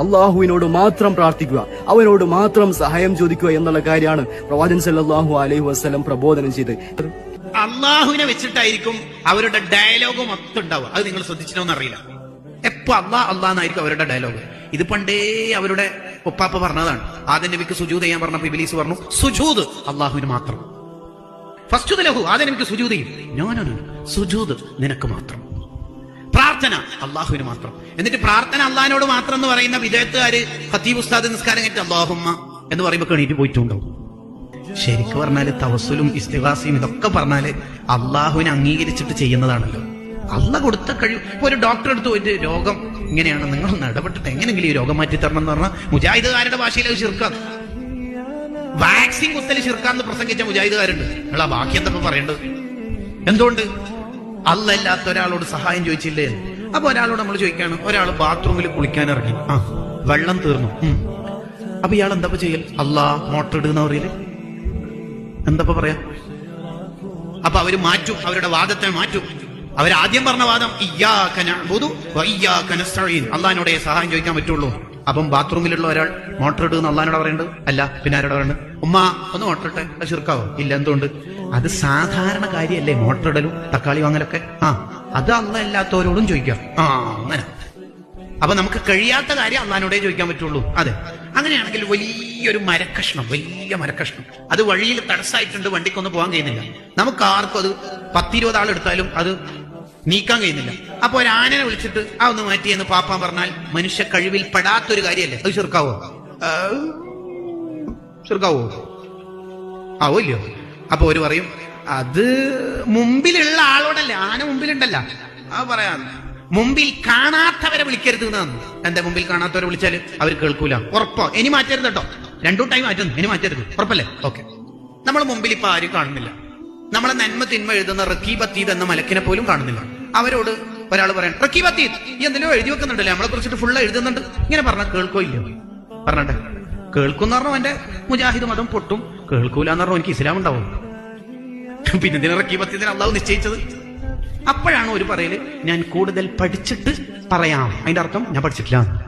അള്ളാഹുവിനോട് മാത്രം പ്രാർത്ഥിക്കുക അവനോട് മാത്രം സഹായം ചോദിക്കുക എന്നുള്ള കാര്യമാണ് പ്രവാചൻ സല്ലാഹു അലൈഹി വസ്ലം പ്രബോധനം ചെയ്ത് അള്ളാഹുവിനെ വെച്ചിട്ടായിരിക്കും അവരുടെ ഡയലോഗ് മൊത്തം ഉണ്ടാവുക. അത് നിങ്ങൾ ശ്രദ്ധിച്ചിട്ടോന്ന് അറിയില്ല എപ്പോ അള്ളാ അള്ളാന്നായിരിക്കും അവരുടെ ഡയലോഗ് ഇത് പണ്ടേ അവരുടെ ഒപ്പാപ്പ പറഞ്ഞതാണ്. ആദ്യ നബിക്ക് സുജൂത് ചെയ്യാൻ പറഞ്ഞപ്പോ ഇബിലീസ് പറഞ്ഞു സുജൂത് അള്ളാഹുവിന് മാത്രം. ഫസ്റ്റ് ലഹു ആദ്യ എനിക്ക് സുജൂത് ചെയ്യും. നോ നോ നോ സുജൂത് നിനക്ക് മാത്രം. പ്രാർത്ഥന അള്ളാഹുവിന് മാത്രം. എന്നിട്ട് പ്രാർത്ഥന അള്ളാഹിനോട് മാത്രം എന്ന് പറയുന്ന വിജയത്തുകാര് ഹത്തീബ് ഉസ്താദ് നിസ്കാരം കഴിഞ്ഞിട്ട് അള്ളാഹുമ്മ എന്ന് പറയുമ്പോൾ കണീറ്റ് പോയിട്ടുണ്ടാവും ശരിക്കും പറഞ്ഞാൽ തവസ്സുലും ഇസ്തിഹാസിയും ഇതൊക്കെ പറഞ്ഞാൽ അള്ളാഹുവിനെ അംഗീകരിച്ചിട്ട് ചെയ്യുന്നതാണല്ലോ. അള്ള കൊടുത്ത കഴിവ്. ഇപ്പൊ ഒരു ഡോക്ടറെ എടുത്ത് പോയിട്ട് രോഗം ഇങ്ങനെയാണ് നിങ്ങൾ ഇടപെട്ടിട്ട് എങ്ങനെങ്കിലും ഈ രോഗം മാറ്റി തരണം എന്ന് പറഞ്ഞാൽ മുജാഹിദുകാരുടെ ഭാഷയിൽ അത് ചുരുക്കാം വാക്സിൻ കുത്തൽ ചെറുക്കാന്ന് പ്രസംഗിച്ച മുജാഹിദുകാരുണ്ട്. നിങ്ങളാ ബാക്കി എന്തൊക്കെ പറയേണ്ടത്? എന്തുകൊണ്ട്? അല്ല ഒരാളോട് സഹായം ചോദിച്ചില്ലേ? അപ്പൊ ഒരാളോട് നമ്മൾ ചോദിക്കാണ് ഒരാൾ ബാത്റൂമിൽ കുളിക്കാൻ ഇറങ്ങി. ആ വെള്ളം തീർന്നു. അപ്പൊ ഇയാൾ എന്താ ചെയ്യൽ അല്ലാ മോട്ടർ ഇടുന്ന പറയൽ. എന്താ പറയാ? അപ്പൊ അവർ മാറ്റും അവരുടെ വാദത്തെ മാറ്റും. അവരാദ്യം പറഞ്ഞ വാദം അള്ളാഹിനോടെ സഹായം ചോദിക്കാൻ പറ്റുള്ളൂ. അപ്പം ബാത്റൂമിലുള്ള ഒരാൾ മോട്ടർ ഇടുന്ന അള്ളഹാനോട് പറയേണ്ടത് അല്ല. പിന്നെ ആരോട് പറയേണ്ടത് ഉമ്മ ഒന്ന് മോട്ടർ ഇട്ടെ. അത് ചുരുക്കാവോ ഇല്ല എന്തുകൊണ്ട്? അത് സാധാരണ കാര്യമല്ലേ മോട്ടറിടലും തക്കാളി വാങ്ങലൊക്കെ. ആ അത് അല്ല അല്ലാത്തവരോടും ചോദിക്കാം. ആ അങ്ങനെ. അപ്പൊ നമുക്ക് കഴിയാത്ത കാര്യം അള്ളഹാനോടേ ചോദിക്കാൻ പറ്റുള്ളൂ. അതെ. അങ്ങനെയാണെങ്കിൽ വലിയൊരു മരക്കഷ്ണം വലിയ മരക്കഷ്ണം. അത് വഴിയിൽ തടസ്സമായിട്ടുണ്ട് വണ്ടിക്കൊന്നും പോകാൻ കഴിയുന്നില്ല. നമുക്ക് ആർക്കും അത് പത്തിരുപത് ആളെടുത്താലും അത് നീക്കാൻ കഴിയുന്നില്ല. അപ്പൊ ഒരു ആനനെ വിളിച്ചിട്ട് ആ ഒന്ന് മാറ്റി. എന്ന് പാപ്പാൻ പറഞ്ഞാൽ മനുഷ്യ കഴിവിൽ പെടാത്തൊരു കാര്യമല്ലേ അത് ചെറുക്കാവോ? ചെറുക്കാവോ? ആവോ ഇല്ലയോ? അപ്പൊ ഒരു പറയും അത് മുമ്പിലുള്ള ആളോടല്ല ആന മുമ്പിലുണ്ടല്ല. ആ പറയാ. മുമ്പിൽ കാണാത്തവരെ വിളിക്കരുത് എന്നാണ് എന്റെ മുമ്പിൽ കാണാത്തവരെ വിളിച്ചാൽ അവർ കേൾക്കൂല. ഉറപ്പോ. ഇനി മാറ്റരുത് കേട്ടോ. രണ്ടു ടൈം മാറ്റുന്നു. ഇനി മാറ്റരുത്. ഉറപ്പല്ലേ? ഓക്കെ. നമ്മൾ മുമ്പിൽ ഇപ്പൊ ആരും കാണുന്നില്ല. നമ്മളെ നന്മ തിന്മ എഴുതുന്ന റക്കീബത്തീത് എന്ന മലക്കിനെ പോലും കാണുന്നില്ല. അവരോട് ഒരാൾ പറയാൻ റക്കീബത്തീത് എന്തെങ്കിലും എഴുതി വെക്കുന്നുണ്ടല്ലേ? നമ്മളെ കുറിച്ചിട്ട് ഫുള്ള് എഴുതുന്നുണ്ട്. ഇങ്ങനെ പറഞ്ഞാൽ കേൾക്കോ ഇല്ലയോ? പറഞ്ഞട്ടെ. കേൾക്കുന്ന പറഞ്ഞാൽ എന്റെ മുജാഹിദ് മതം പൊട്ടും. കേൾക്കൂല എന്ന് പറഞ്ഞാൽ എനിക്ക് ഇസ്ലാം ഉണ്ടാവും പിന്നെ ഇറക്കി റക്കീബത്തിന് അള്ളാഹു നിശ്ചയിച്ചത്? അപ്പോഴാണ് ഒരു പറയൽ ഞാൻ കൂടുതൽ പഠിച്ചിട്ട് പറയാം. അതിന്റെ അർത്ഥം ഞാൻ പഠിച്ചിട്ടില്ല.